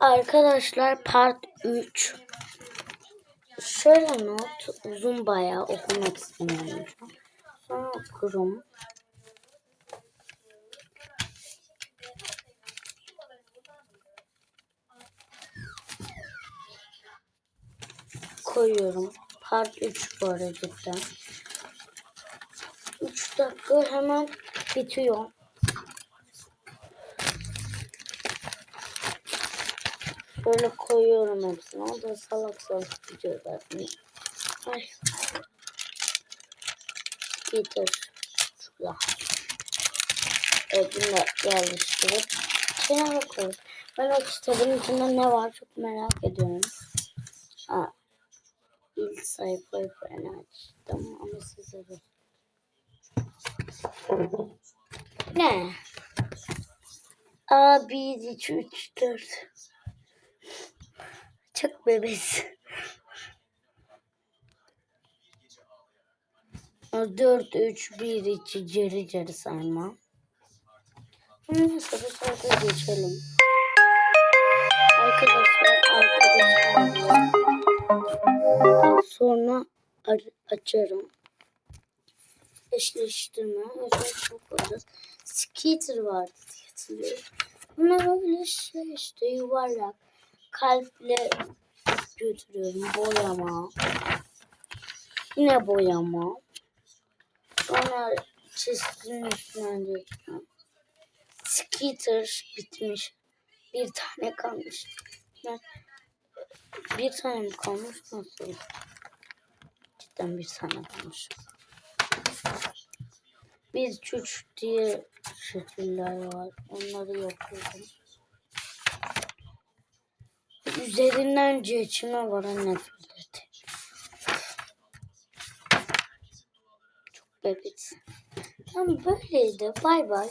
Arkadaşlar part 3. Şöyle not uzun bayağı okumak istemiyorum. Sonra okurum. Koyuyorum. Part 3 bu arada cidden. 3 dakika hemen bitiyor. Böyle koyuyorum hepsini. O da salak salak gidiyor zaten. Ay. Getir. Şurada. Evet bunu da yerleştirip kenara koyuyoruz. Ben o kitabın içinde ne var çok merak ediyorum. Ha. İlk sayfayı ben açtım ama size de. Ne? A, 1, 2, 3, 4. Çok bebes. 4, 3, 1, 2 geri geri sayma. Neyse bu sayfa geçelim. Arkadaşlar arkadaşlar. Sonra ar- açarım. Eşleştirme. Özel çok koyacağız. Skitter vardı diye hatırlıyorum. Bunlar öyle şey işte yuvarlak. Kalple götürüyorum. Boyama. Yine boyama. Sonra çizginin üstüne döküyorum. Skitter bitmiş. Bir tane kalmış. Bir tane mi kalmış? Nasıl? Cidden bir tane kalmış. Bir çüç diye şekiller var. Onları yapıyorum. Üzerinden geçme var nefret et. Çok bebek. Tamam böyleydi. Bay bay.